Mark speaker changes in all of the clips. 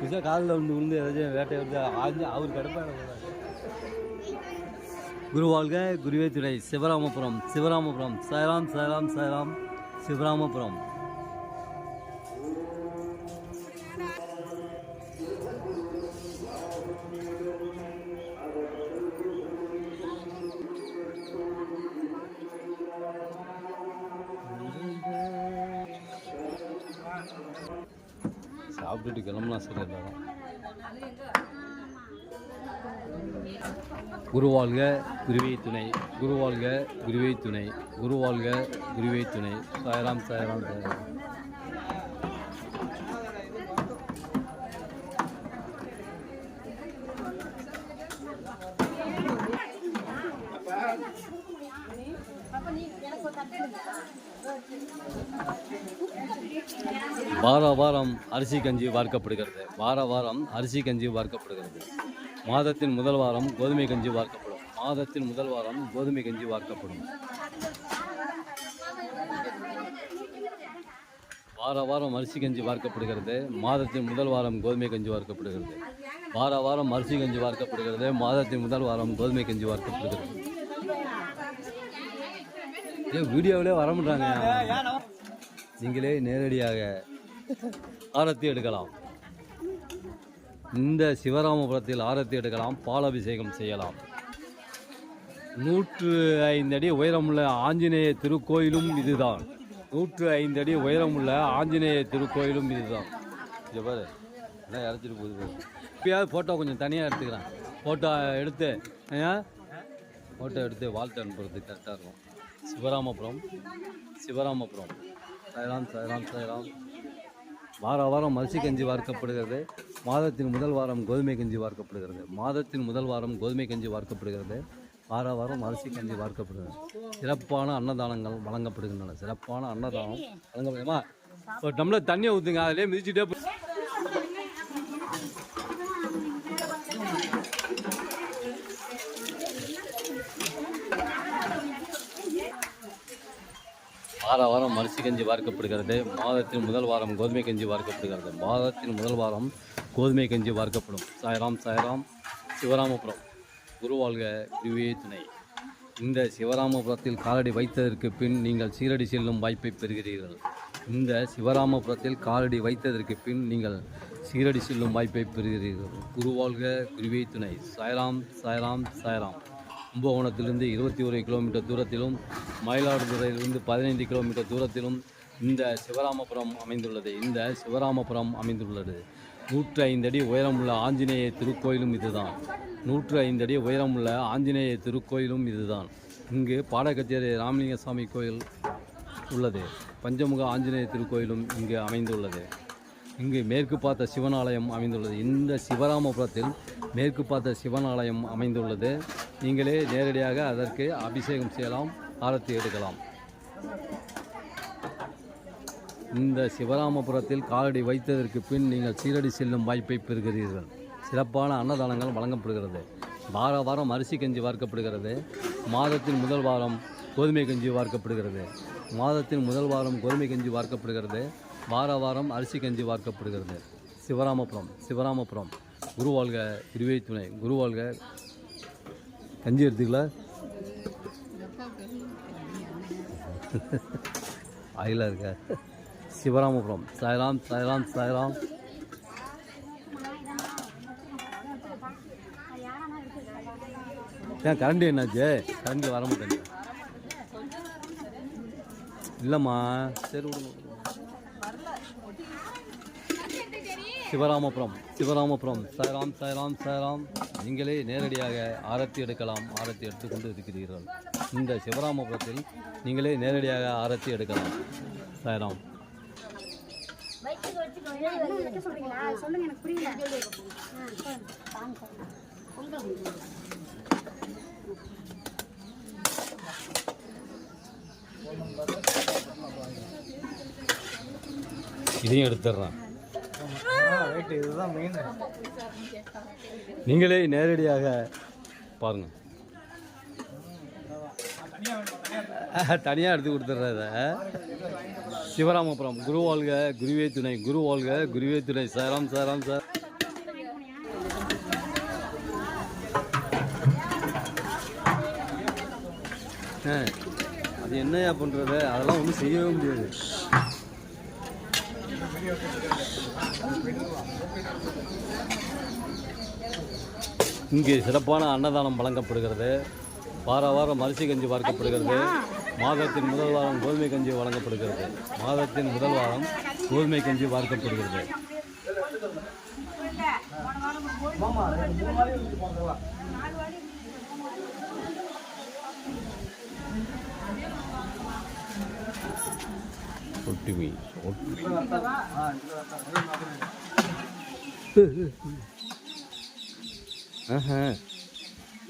Speaker 1: Visa காலில் வந்து விழுந்து ஏதாச்சும் வேட்டை வந்து ஆஞ்சு அவர் கடுப்பாக குருவாழ்க குருவே துணை. சிவராமபுரம் சிவராமபுரம். சாய்ராம் சாய்ராம் சாய்ராம். சிவராமபுரம். சாப்பிட்டுட்டு கிளம்பலாம் சரி எல்லாரும். குருவாழ்க குருவே துணை. குருவாழ்க குருவே துணை. குருவாழ்க குருவே துணை. சாயராம் சாயராம் சாயராம். வார வாரம் அரிசி கஞ்சி வார்க்கப்படுகிறது. வார வாரம் அரிசி கஞ்சி வார்க்கப்படுகிறது. மாதத்தின் முதல் வாரம் கோதுமை கஞ்சி வார்க்கப்படும். மாதத்தின் முதல் வாரம் கோதுமை கஞ்சி வார்க்கப்படும். வார வாரம் அரிசி கஞ்சி வார்க்கப்படுகிறது. மாதத்தின் முதல் வாரம் கோதுமை கஞ்சி வார்க்கப்படுகிறது. வார வாரம் அரிசி கஞ்சி வார்க்கப்படுகிறது. மாதத்தின் முதல் வாரம் கோதுமை கஞ்சி வார்க்கப்படுகிறது. ஏன் வீடியோவிலே வர நீங்களே நேரடியாக ஆரத்தி எடுக்கலாம். இந்த சிவராமபுரத்தில் ஆரத்தி எடுக்கலாம் பாலாபிஷேகம் செய்யலாம். நூற்று ஐந்து அடி உயரமுள்ள ஆஞ்சநேய திருக்கோயிலும் இதுதான். நூற்று ஐந்து அடி உயரமுள்ள ஆஞ்சநேய திருக்கோயிலும் இதுதான். இங்கே பாரு என்ன இறச்சிட்டு போகுது பாரு. இப்பயாவது ஃபோட்டோ கொஞ்சம் தனியாக எடுத்துக்கிறேன். ஃபோட்டோ எடுத்து ஃபோட்டோ எடுத்து வாழ்த்து அனுப்புறது கரெக்டாக இருக்கும். சிவராமபுரம். சிவராமபுரம். சாய்ராம் சாய்ராம் சாய்ராம் வார வாரம் அரிசி கஞ்சி வார்க்கப்படுகிறது. மாதத்தின் முதல் வாரம் கோதுமை கஞ்சி வார்க்கப்படுகிறது. மாதத்தின் முதல் வாரம் கோதுமை கஞ்சி வார்க்கப்படுகிறது. வார வாரம் அரிசி கஞ்சி வார்க்கப்படுகிறது. சிறப்பான அன்னதானங்கள் வழங்கப்படுகின்றன. சிறப்பான அன்னதானம் வழங்கப்படுமா ஒரு டம்ளர் தண்ணியை ஊற்றுங்க அதிலே மிதிச்சுட்டே வார வாரம் அரிசி கஞ்சி வார்க்கப்படுகிறது. மாதத்தின் முதல் வாரம் கோதுமை கஞ்சி வார்க்கப்படுகிறது. மாதத்தின் முதல் வாரம் கோதுமை கஞ்சி வார்க்கப்படும். சாய்ராம் சாய்ராம் சிவராமபுரம். குருவாழ்க குருவே துணை. இந்த சிவராமபுரத்தில் காலடி வைத்ததற்கு பின் நீங்கள் சீரடி செல்லும் வாய்ப்பை பெறுகிறீர்கள். இந்த சிவராமபுரத்தில் காலடி வைத்ததற்கு பின் நீங்கள் சீரடி செல்லும் வாய்ப்பை பெறுகிறீர்கள். குருவாழ்க குருவே துணை. சாய்ராம் சாய்ராம் சாய்ராம். கும்பகோணத்திலிருந்து இருபத்தி ஒரு கிலோமீட்டர் தூரத்திலும் மயிலாடுதுறையிலிருந்து பதினைந்து கிலோமீட்டர் தூரத்திலும் இந்த சிவராமபுரம் அமைந்துள்ளது. இந்த சிவராமபுரம் அமைந்துள்ளது. நூற்று ஐந்து அடி உயரமுள்ள ஆஞ்சநேய திருக்கோயிலும் இதுதான். நூற்று ஐந்து அடி உயரமுள்ள ஆஞ்சநேய திருக்கோயிலும் இதுதான். இங்கு பாடகச்சேரி ராமலிங்க சுவாமி கோயில் உள்ளது. பஞ்சமுக ஆஞ்சநேய திருக்கோயிலும் இங்கு அமைந்துள்ளது. இங்கு மேற்கு பார்த்த சிவனாலயம் அமைந்துள்ளது. இந்த சிவராமபுரத்தில் மேற்கு பார்த்த சிவனாலயம் அமைந்துள்ளது. நீங்களே நேரடியாக அதற்கு அபிஷேகம் செய்யலாம் ஆரத்தி எடுக்கலாம். இந்த சிவராமபுரத்தில் காலடி வைத்ததற்கு பின் நீங்கள் சீரடி செல்லும் வாய்ப்பை பெறுகிறீர்கள். சிறப்பான அன்னதானங்கள் வழங்கப்படுகிறது. வார வாரம் அரிசி கஞ்சி வார்க்கப்படுகிறது. மாதத்தின் முதல் வாரம் கோதுமை கஞ்சி வார்க்கப்படுகிறது. மாதத்தின் முதல் வாரம் கோதுமை கஞ்சி வார்க்கப்படுகிறது. வார வாரம் அரிசி கஞ்சி வார்க்கப்படுகிறது. சிவராமபுரம் சிவராமபுரம். குருவாழ்க இருவே துணை. குருவாழ்க கஞ்சி எடுத்துக்கல? ஆயிலாக இருக்க. சிவராமபுரம். சாய்ராம் சாய்ராம் சாய்ராம். ஏன் கரண்ட் என்னாச்சு? கரண்ட் வர மாட்டேங்க இல்லைம்மா. சரி விடுங்க விடுங்க. சிவராமபுரம் சிவராமபுரம். சாய்ராம் சாய்ராம் சாய்ராம். நீங்களே நேரடியாக ஆரத்தி எடுக்கலாம் ஆரத்தி எடுத்துக்கொண்டு இருக்கிறீர்கள். இந்த சிவராமபுரத்தில் நீங்களே நேரடியாக ஆரத்தி எடுக்கலாம் சாய்ராம். இதையும் எடுத்துடுறேன்.
Speaker 2: ரைட்டு இதுதான் மெயின்
Speaker 1: நீங்களே நேரடியாக பாருங்கள் தனியாக எடுத்து கொடுத்துட்றத சிவராமபுரம் குரு வாழ்க குருவே துணை குரு வாழ்க குருவே துணை. சாராம் சாராம் சார். ஆ, அது என்னையா பண்ணுறது அதெல்லாம் ஒன்றும் செய்யவே முடியாது. இங்கே சிறப்பான அன்னதானம் வழங்கப்படுகிறது. வார வாரம் அரிசி கஞ்சி வார்க்கப்படுகிறது மாதத்தின் முதல் வாரம் கோதுமை கஞ்சி வழங்கப்படுகிறது. மாதத்தின் முதல் வாரம் கோதுமை கஞ்சி வார்க்கப்படுகிறது ஒட்டுமி ஆஹா.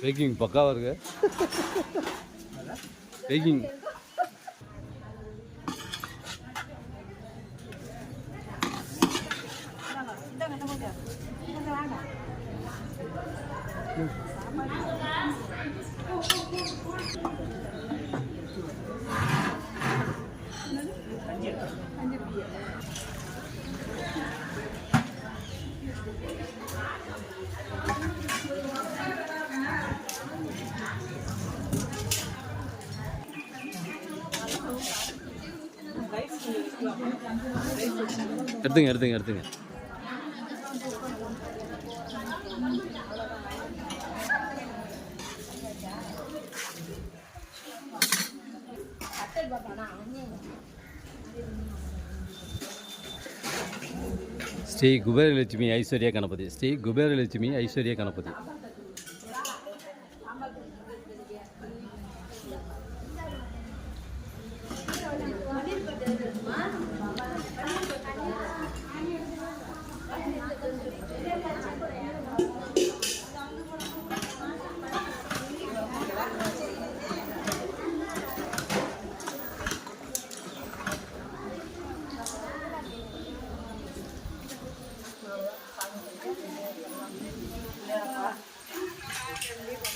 Speaker 1: பேக்கிங் பக்காவாக இருக்கு பேக்கிங் Thank you. எடுத்துங்க எடுத்துங்க எடுத்துங்க. శ్రీ కుబేరలక్ష్మి ఐశ్వర్య గణపతి శ్రీ కుబేరలక్ష్మి ఐశ్వర్య గణపతి. Thank you.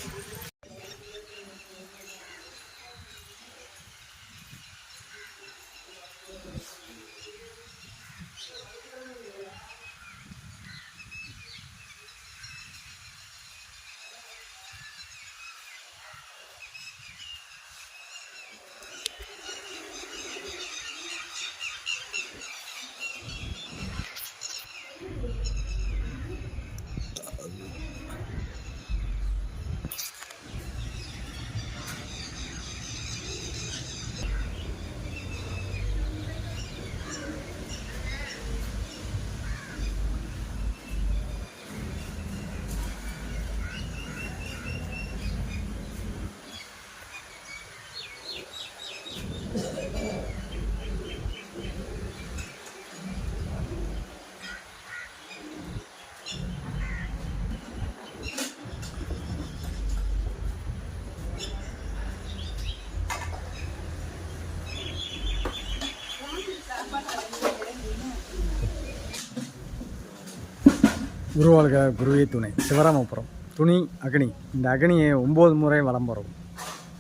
Speaker 2: குருவாழ்க குருவே துணை. சிவராமபுரம். துணி அக்னி. இந்த அக்னியை ஒம்பது முறை வலம் வரும்.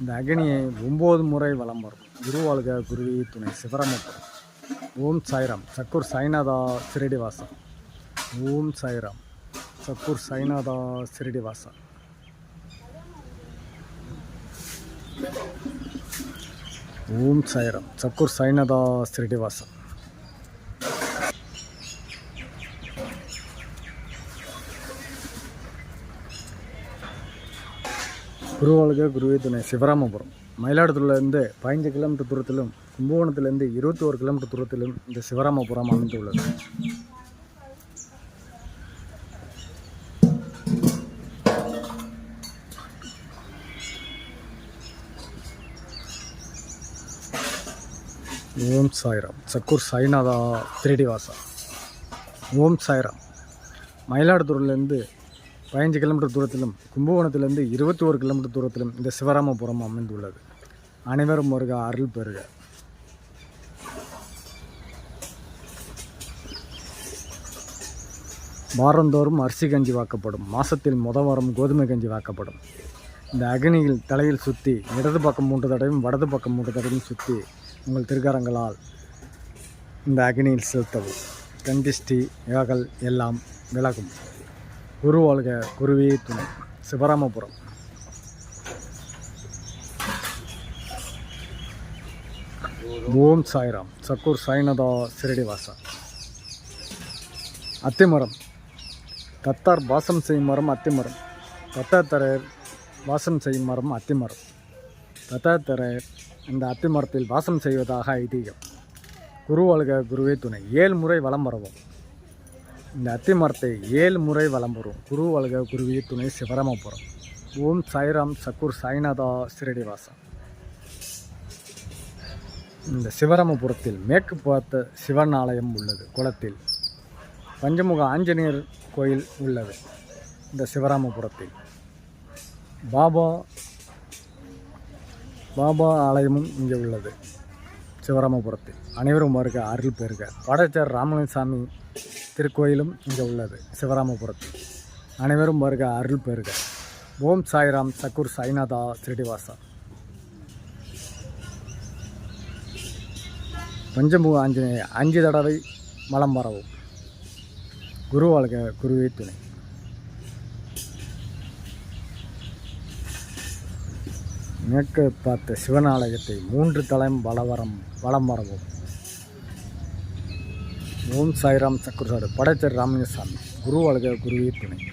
Speaker 2: இந்த அக்னியை ஒம்பது முறை வலம் வரும். குருவாழ்க குருவே துணை. சிவராமபுரம். ஓம் சாய்ராம். சக்கூர் சாய்நாதா சிரடிவாசா ஓம் சாய்ராம். சக்கூர் சாய்நாதா சிரடிவாசா ஓம் சாய்ராம். சக்கூர் சாய்நாதா சிரடிவாசா குருவாளுக குருவே துணை சிவராமபுரம். மயிலாடுதுறையிலேருந்து பதினஞ்சு கிலோமீட்டர் தூரத்திலும் கும்பகோணத்திலேருந்து இருபத்தி ஒரு கிலோமீட்டர் தூரத்திலும் இந்த சிவராமபுரம் அமைந்துள்ளது. ஓம் சாய்ராம். சக்கூர் சாய்நாதா திருடிவாசா. ஓம் சாய்ராம். மயிலாடுதுறையிலேருந்து பதினஞ்சு கிலோமீட்டர் தூரத்திலும் கும்பகோணத்திலிருந்து இருபத்தி ஒரு கிலோமீட்டர் தூரத்திலும் இந்த சிவராமபுரம் அமைந்துள்ளது. அனைவரும் வருக அருள் பெறுக. வாரந்தோறும் அரிசி கஞ்சி வாக்கப்படும். மாசத்தில் முத வாரம் கோதுமை கஞ்சி வாக்கப்படும். இந்த அக்னியில் தலையில் சுற்றி இடது பக்கம் மூன்று தடவையும் வடது பக்கம் மூன்று தடவையும் சுற்றி உங்கள் திருக்கரங்களால் இந்த அக்னியில் செலுத்தவும். கண்டிஷ்டி யோகல் எல்லாம் விலகும். குரு வாழ்க குருவே துணை. சிவராமபுரம். ஓம் சாய்ராம். சக்கூர் சாய்நாதா சிரடிவாசா அத்திமரம். தத்தார் வாசம் செய்யும் மரம் அத்திமரம். தத்தாத்தரையர் வாசம் செய்யும் மரம் அத்திமரம். தத்தாத்தரையர் இந்த அத்திமரத்தில் வாசம் செய்வதாக ஐதீகம். குரு வாழ்க குருவே துணை. ஏழு முறை வலம் வரவும். இந்த அத்திமரத்தை ஏழு முறை வலம் வரும் குரு வழக குருவி துணை சிவராமபுரம். ஓம் சாய்ராம் சக்கூர் சாய்நாதா சிரடிவாசா இந்த சிவராமபுரத்தில் மேற்கு பார்த்த சிவன் ஆலயம் உள்ளது குளத்தில். பஞ்சமுக ஆஞ்சநேயர் கோயில் உள்ளது இந்த சிவராமபுரத்தில். பாபா பாபா ஆலயமும் இங்கே உள்ளது சிவராமபுரத்தில். அனைவரும் வருக அருள் பெறுக. வடச்சர் ராமலிங்கசாமி திருக்கோயிலும் இங்கே உள்ளது சிவராமபுரத்தில் அனைவரும் வருக அருள் பெறுக ஓம் சாய்ராம் சக்கூர் சாய்நாதா ஸ்ரீனிவாசா. பஞ்சமுக ஆஞ்சநேய அஞ்சு தடவை மலம் வரவும். குரு வாழ்க குருவே துணை. மேற்கு பார்த்த சிவனாலயத்தை மூன்று தலம் வளவரம் வலம் வரவும். ஓம் சாய்ராம் சக்கரசாடு படைத்தர் ராமலிங்கசாமி. குரு அழக குருவே துணை.